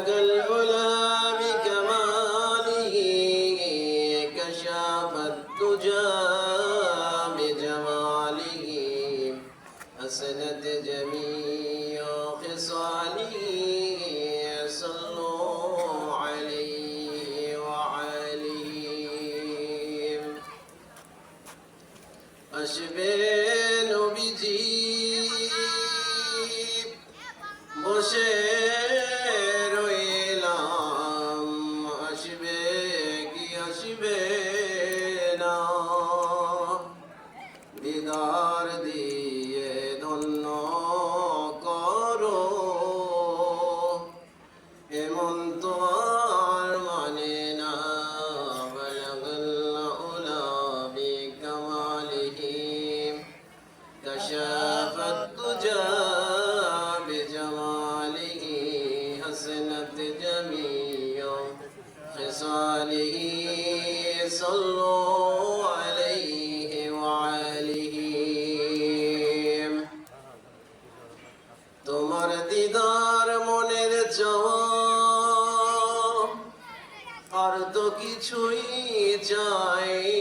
மகள் দিদার চাই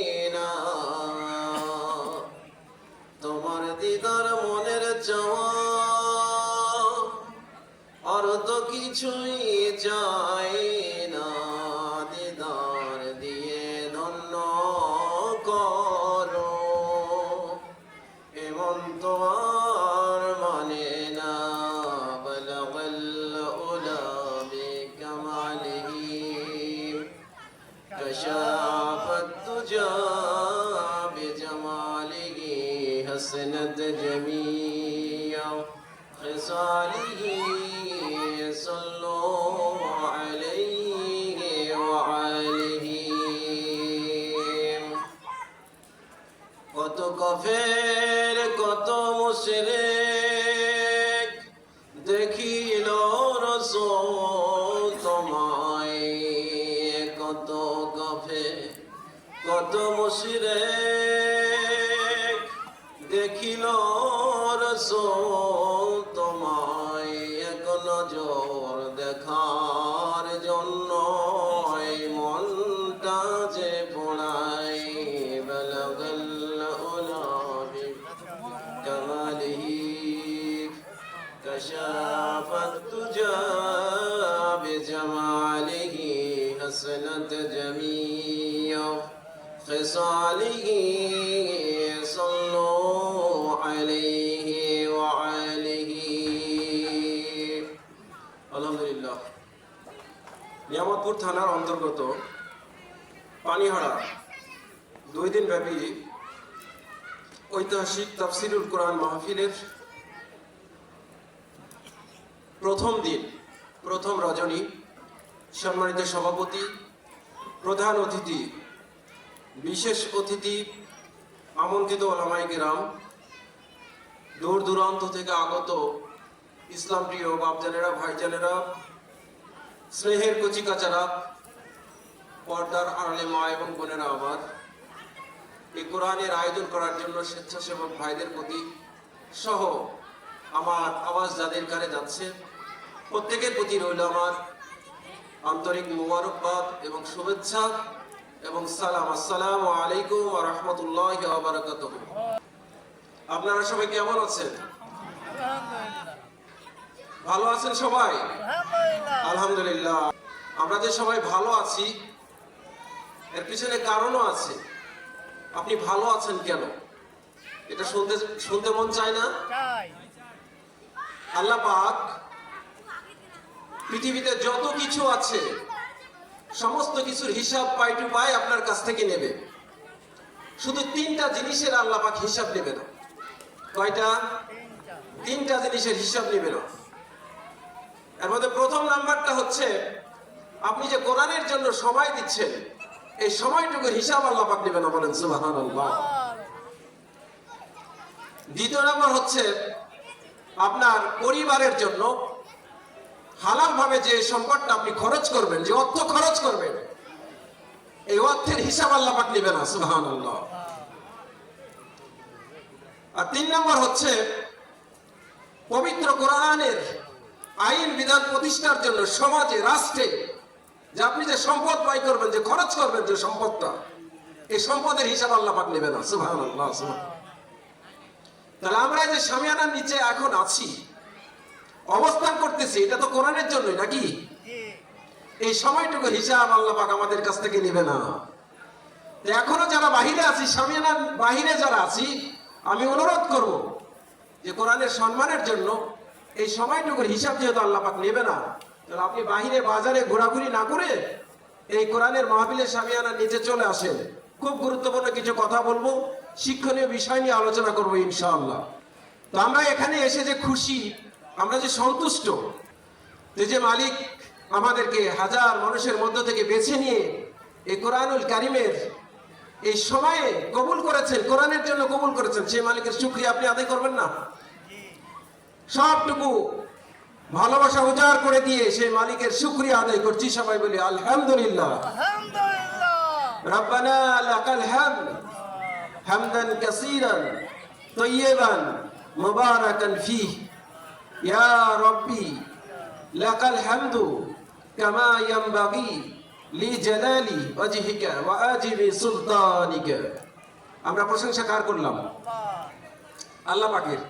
حسنت جميع خصاله صلوا عليه وعليه আলহামদুলিল্লাহ নিয়ামতপুর থানার অন্তর্গত পানিহাড়া দুই দিন ব্যাপী ঐতিহাসিক তাফসিরুল কোরআন মাহফিলের প্রথম দিন প্রথম রজনী সম্মানিত সভাপতি প্রধান অতিথি, বিশেষ অতিথি আমন্ত্রিত ওলামাইকে রাম দূর দূরান্ত থেকে আগত ইসলাম প্রিয় বাপজানেরা, ভাইজানেরা, স্নেহের কচিকাচারা, পর্দার আড়ালে মা এবং বোনেরা আমার এই কোরআনের আয়োজন করার জন্য স্বেচ্ছাসেবক ভাইদের প্রতি সহ আমার আওয়াজ যাদের কানে যাচ্ছে, প্রত্যেকের প্রতি রইল আমার আন্তরিক মুবারকবাদ এবং শুভেচ্ছা এবং সালাম। আসসালামু আলাইকুম রাহমাতুল্লাহি ওয়া আপনারা সবাই কেমন আছেন? ভালো আছেন সবাই? আলহামদুলিল্লাহ। আমরা যে সবাই ভালো আছি এর পিছনে কারণও আছে। আপনি ভালো আছেন কেন? এটা শুনতে শুনতে মন চায় না? আল্লাহ পাক পৃথিবীতে যত কিছু আছে, সমস্ত কিছুর হিসাব পাই টু পাই আপনার কাছ থেকে নেবে। শুধু তিনটা জিনিসের আল্লাহ পাক হিসাব নেবে না। কয়টা? তিনটা জিনিসের হিসাব নেবে না। এর মধ্যে প্রথম নাম্বারটা হচ্ছে, আপনি যে কোরআনের জন্য সময় দিচ্ছেন, এই সময়টুকুর হিসাব আল্লাহ পাক নেবে না বলেন, সুবহানাল্লাহ। দ্বিতীয় নাম্বার হচ্ছে, আপনার পরিবারের জন্য হালাল ভাবে যে সম্পদটা আপনি খরচ করবেন, যে অর্থ খরচ করবেন, এই অর্থের হিসাব আল্লাহ পাক নেবে না, সুবহানাল্লাহ। আর তিন নম্বর হচ্ছে, পবিত্র কোরআনের আইন, বিধান প্রতিষ্ঠার জন্য সমাজে, রাষ্ট্রে যে আপনি যে সম্পদ ব্যয় করবেন, যে খরচ করবেন যে সম্পদটা, এই সম্পদের হিসাব আল্লাহ পাক নেবে না সুবহান তাহলে আমরা যে সামিয়ানার নিচে এখন আছি অবস্থান করতেছি, এটা তো কোরআনের জন্যই, নাকি? এই সময়টুকু হিসাব আল্লাহ পাক আমাদের কাছ থেকে নেবে না। এখনও যারা বাহিরে আছি সামিয়ানার বাহিরে যারা আছি, আমি অনুরোধ করব যে কোরআনের সম্মানের জন্য এই সময়টুকুর হিসাব যেহেতু আল্লাহ পাক নেবে না, তাহলে আপনি বাহিরে বাজারে ঘোরাঘুরি না করে এই কোরআনের মাহবিলের সামিয়ানার নিচে চলে আসেন। খুব গুরুত্বপূর্ণ কিছু কথা বলব, শিক্ষণীয় বিষয় নিয়ে আলোচনা করব ইনশাআল্লাহ। তো আমরা এখানে এসে যে খুশি আমরা যে সন্তুষ্ট যে যে মালিক আমাদেরকে হাজার মানুষের মধ্য থেকে বেছে নিয়ে এই কোরআনুল কারিমের এই সময়ে কবুল করেছেন কোরআনের জন্য কবুল করেছেন সেই মালিকের শুক্রিয়া আপনি আদায় করবেন না সবটুকু ভালোবাসা উজাড় করে দিয়ে সেই মালিকের শুক্রিয়া আদায় করছি সবাই বলি আলহামদুলিল্লাহ আলহামদুলিল্লাহ ربنا لك الحمد حمدا كثيرا طيبا مباركا فيه ইয়া রব্বি, লাকাল হামদু কামা ইয়ামবাগি লি জালালি ওয়াজহিকা ওয়া আজিবি সুলতানিকা। আমরা প্রশংসা কার করলাম? আল্লাহ পাকের,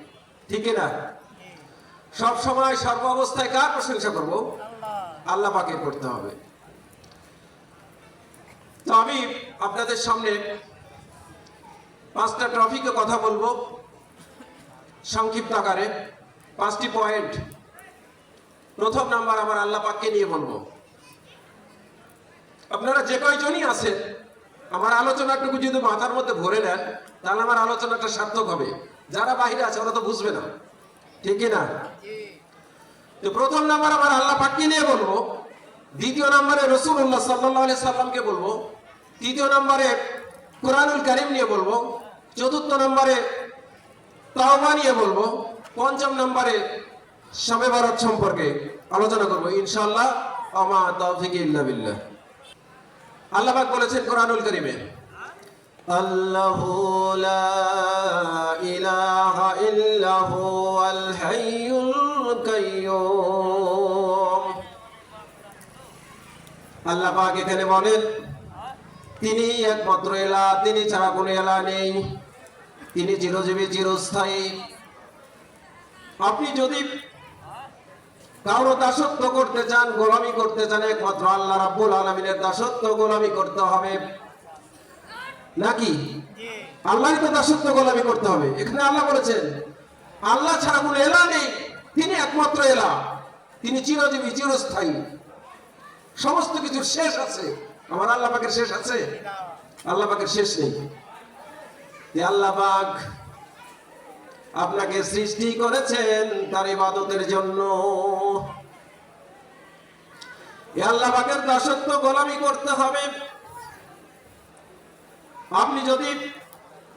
ঠিক না? সব সময় সর্ব অবস্থায় কার প্রশংসা করব? আল্লাহ পাকের করতে হবে। তো আমি আপনাদের সামনে পাঁচটা ট্রফিকে কথা বলব সংক্ষিপ্ত আকারে। পাঁচটি পয়েন্ট। প্রথম নাম্বার আমার আল্লাহ পাককে নিয়ে বলব। আপনারা যে কয়জনই আছেন, আমার আলোচনাটুকু যদি মাথার মধ্যে ভরে নেন, তাহলে আমার আলোচনাটা সার্থক হবে। যারা বাহিরে আছে, ওরা তো বুঝবে না। ঠিক না? তো প্রথম নাম্বার আমার আল্লাহ পাককে নিয়ে বলব, দ্বিতীয় নম্বরে রসুল্লাহ সাল্লাহ সাল্লামকে বলব, তৃতীয় নম্বরে কোরআনুল কারিম নিয়ে বলব, চতুর্থ নম্বরে তাওবা নিয়ে বলব পঞ্চম নম্বরে শবে ভারত সম্পর্কে আলোচনা করব। ইনশাআল্লাহ, আমা তৌফিক ইল্লা বিল্লাহ। আল্লাহ বলেছেন কোরআনুল কারিমে, আল্লাহু লা ইলাহা ইল্লা হুয়াল হাইয়ুল কাইয়্যুম আল্লাহ পাক এখানে বলেন, তিনি একমাত্র এলা, তিনি ছাড়া কোনো এলা নেই। তিনি চিরজীবী, চিরস্থায়ী। আপনি যদি কারও দাসত্ব করতে চান, গোলামি করতে চান, একমাত্র আল্লাহ রাব্বুল আলমিনের দাসত্ব গোলামি করতে হবে। নাকি? জি আল্লাহর তো দাসত্ব গোলামি করতে হবে। এখানে আল্লাহ বলেছেন, আল্লাহ ছাড়া কোনো এলা নেই। তিনি একমাত্র এলা তিনি চিরজীবী, চিরস্থায়ী। সমস্ত কিছুর শেষ আছে। আমার আল্লাহ পাকের শেষ আছে? আল্লাহ পাকের শেষ নেই। আল্লাহ পাক আপনাকে সৃষ্টি করেছেন তার ইবাদতের জন্য। এ আল্লাহ পাকের দাসত্ব গোলামি করতে হবে। আপনি যদি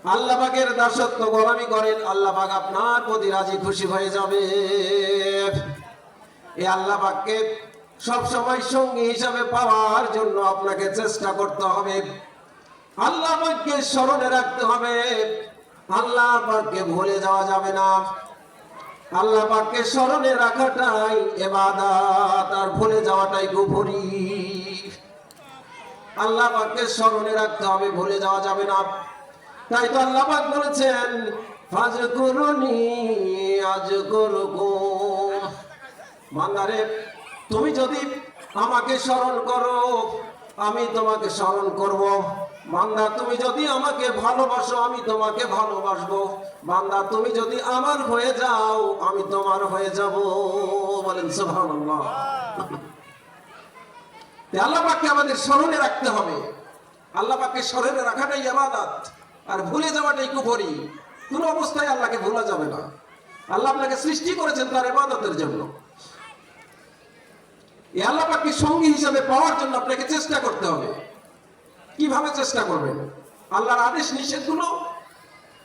আল্লাহ পাকের দাসত্ব গোলামি করেন, আল্লাহ আপনার প্রতি রাজি খুশি হয়ে যাবে। এই আল্লাহ পাককে সব সময় সঙ্গী হিসাবে পাওয়ার জন্য আপনাকে চেষ্টা করতে হবে। আল্লাহ স্মরণে রাখতে হবে। আল্লাহ পাককে ভুলে যাওয়া যাবে না। আল্লাহ পাককে স্মরণে রাখাটাই এবাদাত, আর ভুলে যাওয়াটাই কুফরি আল্লাহ পাককে স্মরণে রাখতে হবে, ভুলে যাওয়া যাবে না। তাই তো আল্লাহ পাক বলেছেন ফাজ করুনি আজ বান্দারে, তুমি যদি আমাকে স্মরণ করো আমি তোমাকে স্মরণ করব। বান্দা, তুমি যদি আমাকে ভালোবাসো, আমি তোমাকে ভালোবাসবো। বান্দা, তুমি যদি আমার হয়ে যাও, আমি তোমার হয়ে যাব। বলেন, সুবহানাল্লাহ। আল্লাহ আমাদের স্মরণে রাখতে হবে। আল্লাহ স্মরণে রাখাটাই আবাদাত আর ভুলে যাওয়াটাই কুফরি। কোন অবস্থায় আল্লাহকে ভোলা যাবে না। আল্লাহ আপনাকে সৃষ্টি করেছেন তার ইবাদতের জন্য। এই আল্লাহ পাককে সঙ্গী হিসাবে পাওয়ার জন্য আপনাকে চেষ্টা করতে হবে। কীভাবে চেষ্টা করবেন? আল্লাহর আদেশ নিষেধগুলো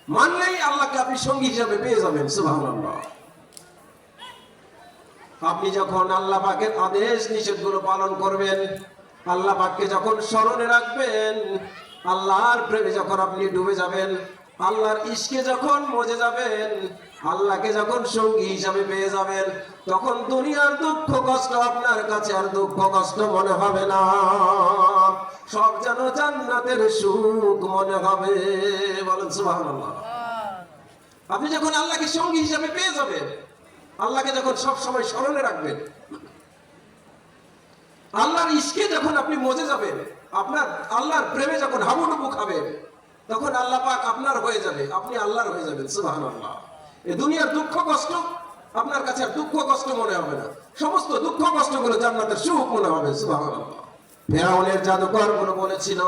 মানলেই আল্লাহকে আপনি সঙ্গী হিসাবে পেয়ে যাবেন আপনি যখন আল্লাহ পাকের আদেশ নিষেধগুলো পালন করবেন আল্লাহ পাককে যখন স্মরণে রাখবেন, আল্লাহর প্রেমে যখন আপনি ডুবে যাবেন, আল্লাহর ইশকে যখন মজে যাবেন আল্লাহকে যখন সঙ্গী হিসাবে পেয়ে যাবেন, তখন দুনিয়ার দুঃখ কষ্ট আপনার কাছে আর দুঃখ কষ্ট মনে হবে না। সব যেন জান্নাতের সুখ মনে হবে। বলেন সুবহানাল্লাহ। আপনি যখন আল্লাহকে সঙ্গী হিসাবে পেয়ে যাবেন, আল্লাহকে যখন সব সময় স্মরণে রাখবেন, আল্লাহর ইশকে যখন আপনি মজে যাবেন, আপনার আল্লাহর প্রেমে যখন হাবুডুবু খাবেন, তখন আল্লাহ পাক আপনার হয়ে যাবে, আপনি আল্লাহর হয়ে যাবেন সুবাহান আল্লাহ এই দুনিয়ার দুঃখ কষ্ট, আপনার কাছে আর দুঃখ কষ্ট মনে হবে না। সমস্ত দুঃখ কষ্টগুলো জান্নাতের সুখ মনে হবে ফেরাউনের জাদুকরগুলো বলেছিল,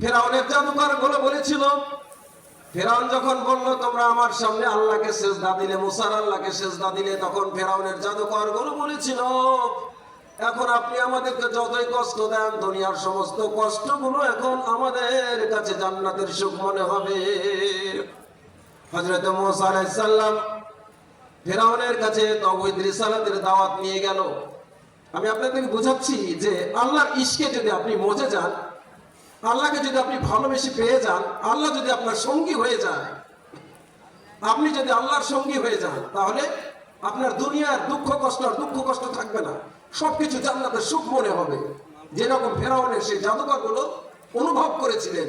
ফেরাউনের জাদুকরগুলো বলেছিল, ফেরাউন যখন বলল, তোমরা আমার সামনে আল্লাহকে শেষ সেজদা দিলে, মুসার আল্লাহকে শেষ সেজদা দিলে, তখন ফেরাউনের জাদুকরগুলো বলেছিল, এখন আপনি আমাদেরকে যতই কষ্ট দেন, দুনিয়ার সমস্ত কষ্টগুলো এখন আমাদের কাছে জান্নাতের সুখ মনে হবে। হযরত মুসা আলাইহিস সালাম ফেরাউনের কাছে তৌহিদ রিসালাতের দাওয়াত নিয়ে গেল। আমি আপনাদেরকে বোঝাচ্ছি যে আল্লাহর ইশকে যদি আপনি মজে যান, আল্লাহকে যদি আপনি ভালোবেসে পেয়ে যান, আল্লাহ যদি আপনার সঙ্গী হয়ে যায়, আপনি যদি আল্লাহর সঙ্গী হয়ে যান, তাহলে আপনার দুনিয়ার দুঃখ কষ্ট আর দুঃখ কষ্ট থাকবে না। সবকিছু জান্নাতের সুখ মনে হবে। যেরকম ফেরাউনের সেই জাদুকরগুলো অনুভব করেছিলেন,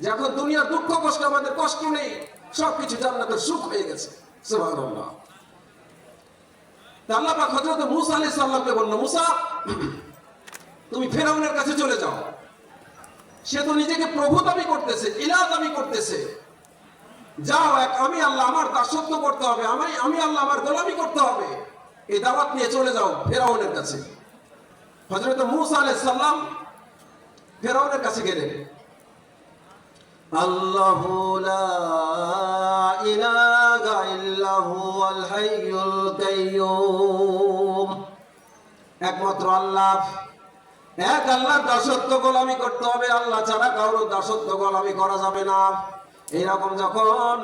যে এখন দুনিয়ার দুঃখ কষ্ট আমাদের কষ্ট নেই। সবকিছু জান্নাতের সুখ হয়ে গেছে। মুসা মুসা, তুমি ফেরাউনের কাছে চলে যাও। সে তো নিজেকে প্রভু দাবি করতেছে ইলা দাবি করতেছে। যাও, এক, আমি আল্লাহ আমার দাসত্ব করতে হবে, আমি আমি আল্লাহ আমার গোলামি করতে হবে। এই দাওয়াত নিয়ে চলে যাও ফেরাউনের কাছে। হজরত মুসা আলাইহিস সালাম ফেরাউনের কাছে গেলেন। আল্লাহ লা ইলাহা ইল্লা হুয়াল হাইয়ুল কাইয়ুম। একমাত্র আল্লাহ। এক আল্লাহ দাসত্ব গোলামি করতে হবে, আল্লাহ ছাড়া কারোর দাসত্ব গোলামি করা যাবে না। এইরকম যখন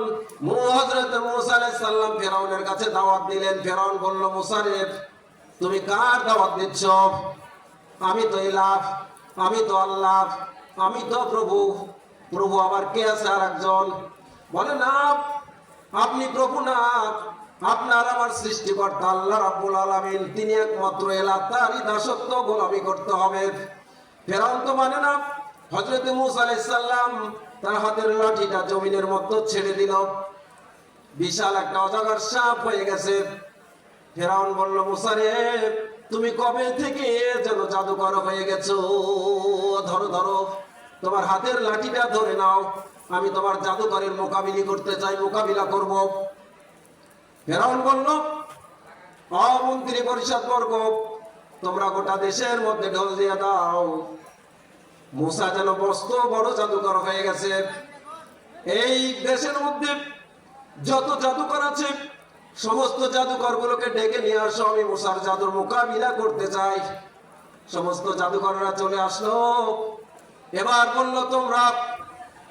হজরত মুসা সালাম ফেরাউনের কাছে দাওয়াত দিলেন, ফেরাউন বলল মুসারেফ তুমি কার দাওয়াত দিচ্ছ? আমি তো ইলাহ, আমি তো আল্লাহ, আমি তো প্রভু। প্রভু আবার কে আছে আর একজন বলে না আপনি প্রভু না আপনার আমার সৃষ্টিকর্তা আল্লাহ রাব্বুল আলামিন, তিনি একমাত্র এলা, তারই দাসত্ব গোলামি করতে হবে। ফেরাউন তো মানে না, হযরত মূসা আলাইহিস সালাম তার হাতের লাঠিটা জমিনের মধ্যে ছেড়ে দিল। বিশাল একটা অজগর সাপ হয়ে গেছে। ফেরাউন বলল, মুসা রে, তুমি কবে থেকে যেন জাদুকর হয়ে গেছো? ধরো ধরো। তোমার হাতের লাঠিটা ধরে নাও। আমি তোমার জাদুকরের মোকাবিলি করতে চাই, মোকাবিলা করব। ফেরাউন বলল অমন্ত্রী পরিষদ বর্গ, তোমরা গোটা দেশের মধ্যে ঢোল দিয়ে দাও। মুসা যেন বস্ত বড় জাদুকর হয়ে গেছে। এই দেশের মধ্যে যত জাদুকর আছে, সমস্ত জাদুকর গুলোকে ডেকে নিয়ে আসো। আমি মুসার জাদুর মোকাবিলা করতে চাই। সমস্ত জাদুকররা চলে আসলো। এবার বলল তোমরা,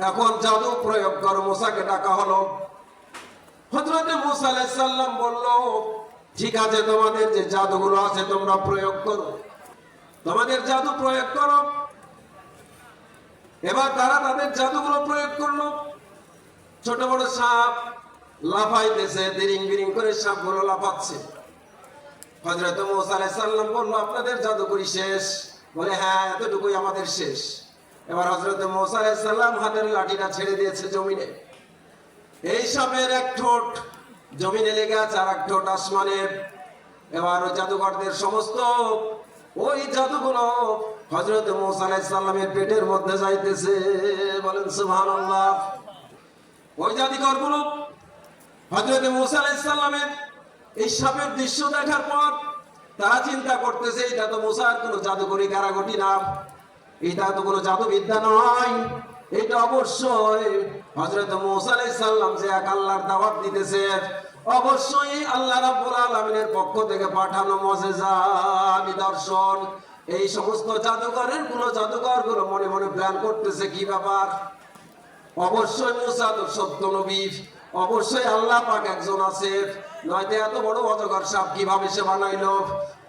এখন জাদু প্রয়োগ করো, মুসাকে ডাকা হলো। হজরতে মুসা আলাইহিস সালাম বলল, ঠিক আছে, তোমাদের যে জাদুগুলো আছে তোমরা প্রয়োগ করো। তোমাদের জাদু প্রয়োগ করো। এবার তারা তাদের জাদুগুলো প্রয়োগ করল। ছোট বড় সাপ লাফাইতেছে, দিরিং বিরিং করে সাপগুলো লাফাচ্ছে। হজরত মুসা আলাইহিস সালাম বলল, আপনাদের জাদুকরি শেষ। বলে হ্যাঁ এতটুকুই আমাদের শেষ। এবার হজরত মুসা আলাইহিস হাতের লাঠিটা ছেড়ে দিয়েছে জমিনে। এই সাপের এক ঠোঁট জমিনে লেগে আছে আর এক ঠোঁট আসমানের এবার ওই জাদুঘরদের সমস্ত, ওই জাদুগুলো হজরত মুসা আলাইহিস পেটের মধ্যে যাইতেছে। বলেন, সুবহানাল্লাহ। ওই জাদুকরগুলো হজরত মুসা আলাইহিস এই সাপের দৃশ্য দেখার পর তারা চিন্তা করতেছে, এটা তো মুসার কোনো জাদুকরি কারাগটি না। এটা তো কোনো জাদুবিদ্যা নয়। এটা অবশ্যই হজরত মুসা আলাইহিস সালাম যে এক আল্লাহর দাওয়াত দিতেছে, অবশ্যই আল্লাহ রাব্বুল আলামিনের পক্ষ থেকে পাঠানো মুজিজা, নিদর্শন। এই সমস্ত জাদুকরেরগুলো জাদুকরগুলো মনে মনে প্ল্যান করতেছে কি ব্যাপার? অবশ্যই মুসা তো সত্য নবী, অবশ্যই আল্লাহ পাক একজন আছে। নয়তো এত বড় অজগর সাপ কীভাবে সে বানাইলো?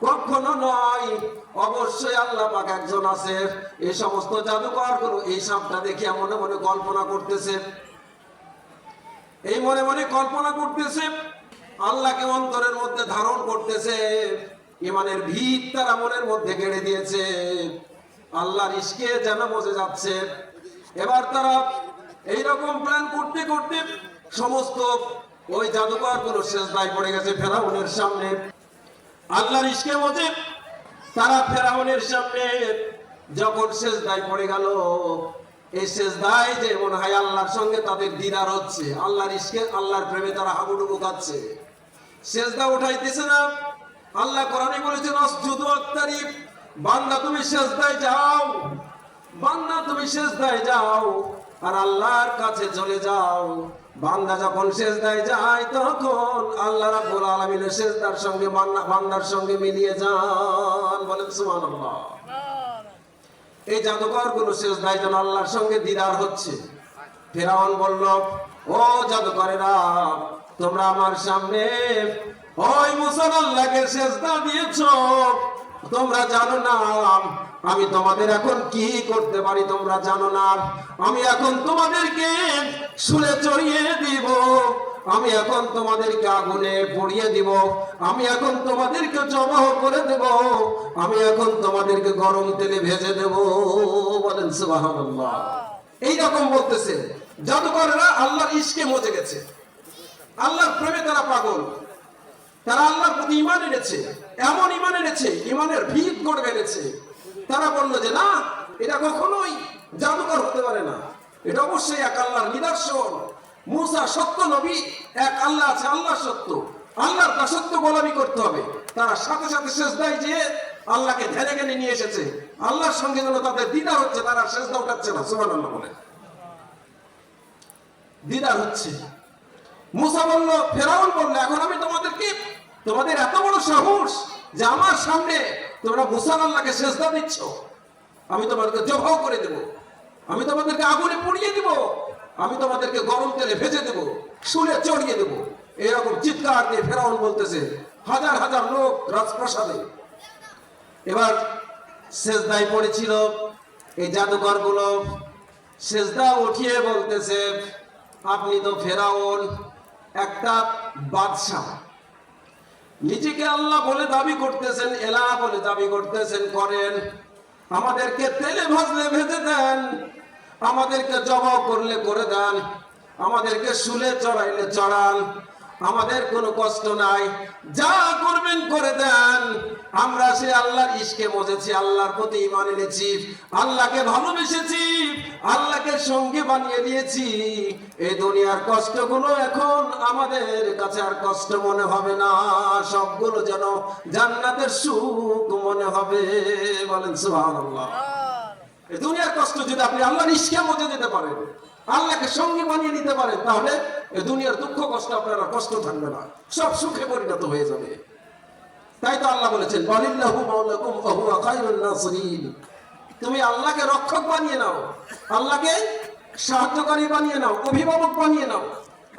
কখনো নয়। অবশ্যই আল্লাহ পাক একজন আছে। এই সমস্ত জাদুকরগুলো এই সাপটা দেখিয়া মনে মনে কল্পনা করতেছে। এই মনে মনে কল্পনা করতেছে, আল্লাহকে অন্তরের মধ্যে ধারণ করতেছে। ইমানের ভিত তারা মনের মধ্যে গেড়ে দিয়েছে আল্লাহর ইশকে যেন বসে যাচ্ছে। এবার তারা এইরকম প্ল্যান করতে করতে সমস্ত ওই জাদুকরগুলো শেষ দায় পড়ে গেছে ফেরাউনের সামনে। আল্লাহর ইশকে মতে তারা ফেরাউনের সামনে যখন শেষ দায় পড়ে গেল, এই শেষ দায় যে মনে হয় আল্লাহর সঙ্গে তাদের দিদার হচ্ছে, আল্লাহর ইশকে আল্লাহর প্রেমে তারা হাবুডুবু খাচ্ছে। সেজদা উঠাইতেছে না। আল্লাহ কোরআনে বলেছেন অসজুদু আক্তারিব বান্দা তুমি সেজদায় যাও, বান্দা তুমি সেজদায় যাও, আর আল্লাহর কাছে চলে যাও। বান্দা যখন সেজদায় যায়, তখন আল্লাহ রাব্বুল আলামিনের সেজদার সঙ্গে বান্দার সঙ্গে মিলিয়ে যান। বলেন সুবহানাল্লাহ। এই জাদুকরগুলো সেজদায় যেন আল্লাহর সঙ্গে দিদার হচ্ছে। ফেরাউন বলল, ও জাদুকরেরা, তোমরা আমার সামনে ওই মুসার আল্লাহকে সেজদা দিয়েছ। তোমরা জানো না, আমি তোমাদের এখন কি করতে পারি তোমরা জানো না। আমি এখন তোমাদেরকে শুলে চড়িয়ে দিব, আমি এখন তোমাদেরকে আগুনে পড়িয়ে দিব, আমি এখন তোমাদেরকে জবাহ করে দেব, আমি এখন তোমাদেরকে গরম তেলে ভেজে দেব, বলেন সুবহানাল্লাহ। এইরকম বলতেছে। জাদুকরেরা আল্লাহর ইশকে মজে গেছে। আল্লাহর প্রেমে তারা পাগল। তারা আল্লাহর প্রতি ইমান এনেছে, এমন ইমান এনেছে ইমানের ভিত গড়ে বেড়েছে। তারা বলল যে, না, এটা কখনোই জাদুকর হতে পারে না। এটা অবশ্যই এক আল্লাহর নিদর্শন। মুসা সত্য, নবী এক আল্লাহ আছে, আল্লাহ সত্য। আল্লাহর দাসত্ব গোলামি করতে হবে। তারা সাথে সাথে শেষ দেয় যে আল্লাহকে ধ্যানে জ্ঞানে নিয়ে এসেছে। আল্লাহর সঙ্গে যেন তাদের দ্বিধা হচ্ছে, তারা শেষ দা উঠাচ্ছে না সুমান আল্লাহ বলে। দ্বিধা হচ্ছে। মুসা বলল, ফেরাউন বলল, এখন আমি তোমাদেরকে তোমাদের এত বড় সাহস যে আমার সামনে তোমরা মুসা আল্লাহকে সেজদা দিচ্ছ। আমি তোমাদেরকে জবাও করে দেব। আমি তোমাদেরকে আগুনে পুড়িয়ে দেব। আমি তোমাদেরকে গরম তেলে ভেজে দেব শুলে চড়িয়ে দেব। এরকম চিৎকার দিয়ে ফেরাউন বলতেছে, হাজার হাজার লোক রাজপ্রাসাদে। এবার সেজদায় পড়েছিল এই জাদুকরগুলো সেজদা উঠিয়ে বলতেছে, আপনি তো ফেরাউন একটা বাদশাহ। নিজেকে আল্লাহ বলে দাবি করতেছেন এলা বলে দাবি করতেছেন, করেন। আমাদেরকে তেলে ভাজলে ভেজে দেন, আমাদেরকে জবাব করলে করে দেন, আমাদেরকে শুলে চড়াইলে চড়ান। আমাদের কোনো কষ্ট নাই। যা করবেন করে দেন। আমরা সে আল্লাহর ইশকে মজেছি আল্লাহর প্রতি ইমান এনেছি আল্লাহকে ভালোবেসেছি আল্লাহকে সঙ্গে বানিয়ে দিয়েছি এই দুনিয়ার কষ্টগুলো এখন আমাদের কাছে আর কষ্ট মনে হবে না। সবগুলো যেন জান্নাতের সুখ মনে হবে বলেন সুবহানাল্লাহ। এই দুনিয়ার কষ্ট যদি আপনি আল্লাহর ইশকে মজে যেতে পারেন আল্লাহকে সঙ্গে বানিয়ে নিতে পারেন, তাহলে দুনিয়ার দুঃখ কষ্ট আপনার কষ্ট থাকবে না। সব সুখে পরিণত হয়ে যাবে। তাই তো আল্লাহ বলেছেন তুমি আল্লাহকে রক্ষক বানিয়ে নাও, আল্লাহকে সাহায্যকারী বানিয়ে নাও, অভিভাবক বানিয়ে নাও।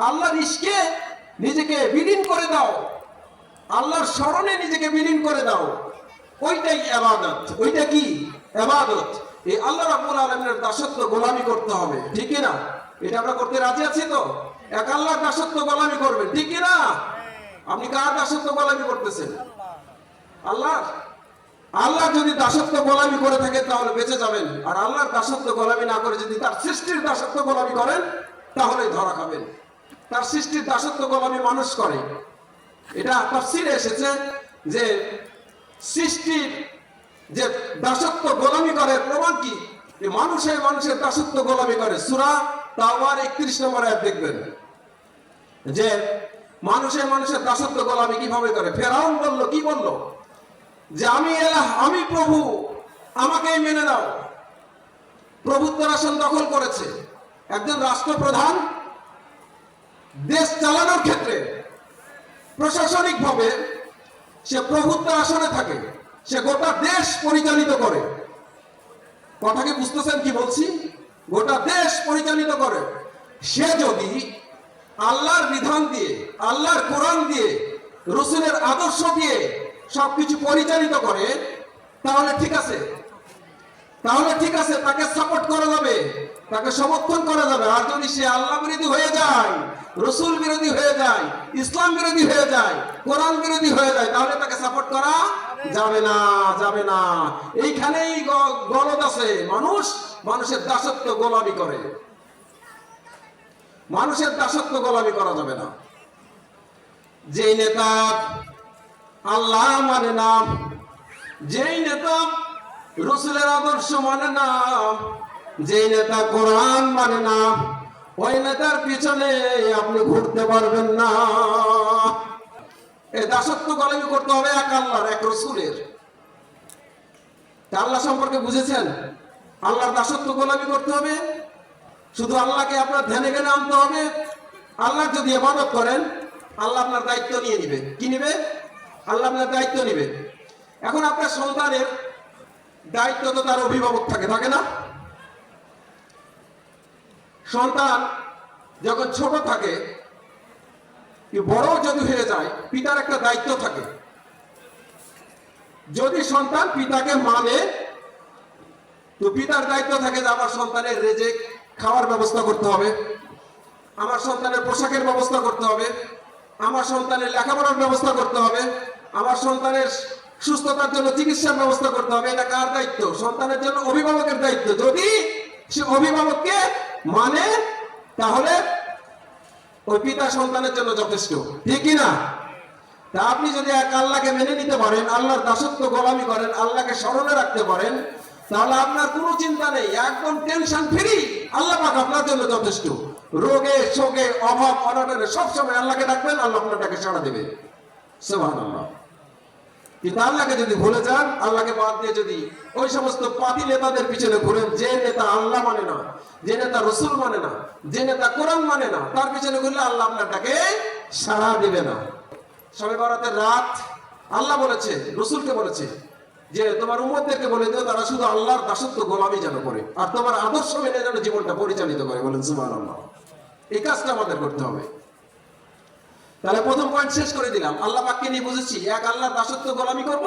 আল্লাহর ইশকে নিজেকে বিলীন করে দাও। আল্লাহর স্মরণে নিজেকে বিলীন করে দাও। ওইটাই এবাদত ওইটা কি? এবাদত এই আল্লাহ রাব্বুল আলামিনের দাসত্ব গোলামি করতে হবে, ঠিক না এটা আমরা করতে রাজি আছি তো? এক আল্লাহর দাসত্ব গোলামি করবেন ঠিক না আপনি কার দাসত্ব গোলামি করতেছেন? আল্লাহ আল্লাহ যদি দাসত্ব গোলামি করে থাকে তাহলে বেঁচে যাবেন। আর আল্লাহর দাসত্ব গোলামি না করে যদি তার সৃষ্টির দাসত্ব গোলামি করেন, তাহলে ধরা খাবেন। তার সৃষ্টির দাসত্ব গোলামি মানুষ করে। এটা তাফসিরে এসেছে যে সৃষ্টির যে দাসত্ব গোলামি করে, প্রমাণ কি? যে মানুষের মানুষের দাসত্ব গোলামি করে। সুরা তাওয়ার একত্রিশ নম্বর আয়াত দেখবেন। যে মানুষের মানুষের দাসত্ব গোলামি কীভাবে করে? ফেরাউন বলল, কি বলল? যে আমি এলাহ, আমি প্রভু, আমাকেই মেনে নাও। প্রভুত্বের আসন দখল করেছে। একজন রাষ্ট্রপ্রধান দেশ চালানোর ক্ষেত্রে প্রশাসনিকভাবে সে প্রভুত্ব আসনে থাকে। সে গোটা দেশ পরিচালিত করে। কথাকে বুঝতেছেন কি বলছি? গোটা দেশ পরিচালিত করে। সে যদি আল্লাহর বিধান দিয়ে, আল্লাহর কোরআন দিয়ে, রসুলের আদর্শ দিয়ে সবকিছু পরিচালিত করে, তাহলে ঠিক আছে। তাহলে ঠিক আছে, তাকে সাপোর্ট করা যাবে, তাকে সমর্থন করা যাবে। আর যদি সে আল্লাহ বিরোধী হয়ে যায়, রসুল বিরোধী হয়ে যায়, ইসলাম বিরোধী হয়ে যায়, কোরআন বিরোধী হয়ে যায়, তাহলে তাকে সাপোর্ট করা যাবে না যাবে না। এইখানেই গলদ আছে। মানুষ মানুষের দাসত্ব গোলামি করে। মানুষের দাসত্ব গোলামি করা যাবে না। যেই নেতা আল্লাহ মানে না, যেই নেতা রসুলের আদর্শ মানে না, যেই নেতা কোরআন মানে না, ওই নেতার পিছনে আপনি ঘুরতে পারবেন না। এই দাসত্ব গোলামি করতে হবে এক আল্লাহর, এক রসুলের। আল্লাহ সম্পর্কে বুঝেছেন? আল্লাহর দাসত্ব গোলামি করতে হবে। শুধু আল্লাহকে আপনার ধ্যানে জ্ঞানে আনতে হবে। আল্লাহ যদি এবাদত করেন, আল্লাহ আপনার দায়িত্ব নিয়ে নিবে। কি নিবে? আল্লাহ আপনার দায়িত্ব নিবে। এখন আপনার সন্তানের দায়িত্ব তো তার অভিভাবক থাকে থাকে না? সন্তান যখন ছোট থাকে বড় যদি হয়ে যায়, পিতার একটা দায়িত্ব থাকে। যদি সন্তান পিতাকে মানে তো পিতার দায়িত্ব থাকে যে আমার সন্তানের রেজেক খাওয়ার ব্যবস্থা করতে হবে, আমার সন্তানের পোশাকের ব্যবস্থা করতে হবে, আমার সন্তানের লেখাপড়ার ব্যবস্থা করতে হবে, আমার সন্তানের সুস্থতার জন্য চিকিৎসার ব্যবস্থা করতে হবে, এটা কার দায়িত্ব? সন্তানের জন্য অভিভাবকের দায়িত্ব। যদি সে অভিভাবককে মানে তাহলে ওই পিতা সন্তানের জন্য যথেষ্ট। ঠিক না? তা আপনি যদি এক আল্লাহকে মেনে নিতে পারেন, আল্লাহর দাসত্ব গোলামি করেন, আল্লাহকে স্মরণে রাখতে পারেন, তাহলে আপনার কোনো চিন্তা নেই, একদম টেনশন ফ্রি আল্লাহ পাক আপনার জন্য যথেষ্ট। রোগে, শোকে, অভাব, অনটনে সবসময় আল্লাহকে ডাকবেন, আল্লাহ আপনার তাকে সাড়া দেবে। সুবহানাল্লাহ। কিন্তু আল্লাহকে যদি ভুলে যান, আল্লাহকে বাদ দিয়ে যদি ওই সমস্ত পাতি নেতাদের পিছনে ঘুরেন, যে নেতা আল্লাহ মানে না, যে নেতা রসুল মানে না, যে নেতা কোরআন মানে না, তার পিছনে ঘুরলে আল্লাহ আপনারটাকে সাড়া দিবে না। সবে বরাতের রাত আল্লাহ বলেছে, রসুলকে বলেছে যে তোমার উম্মতদেরকে বলে দিও, তারা শুধু আল্লাহর দাসত্ব গোলামি যেন করে, আর তোমার আদর্শ মেনে যেন জীবনটা পরিচালিত করে। বলেন আল্লাহ এই কাজটা আমাদের করতে হবে। তাহলে প্রথম পয়েন্ট শেষ করে দিলাম। আল্লাহ পাককে নিয়ে বুঝেছি এক আল্লাহ দাসত্ব গোলামি করব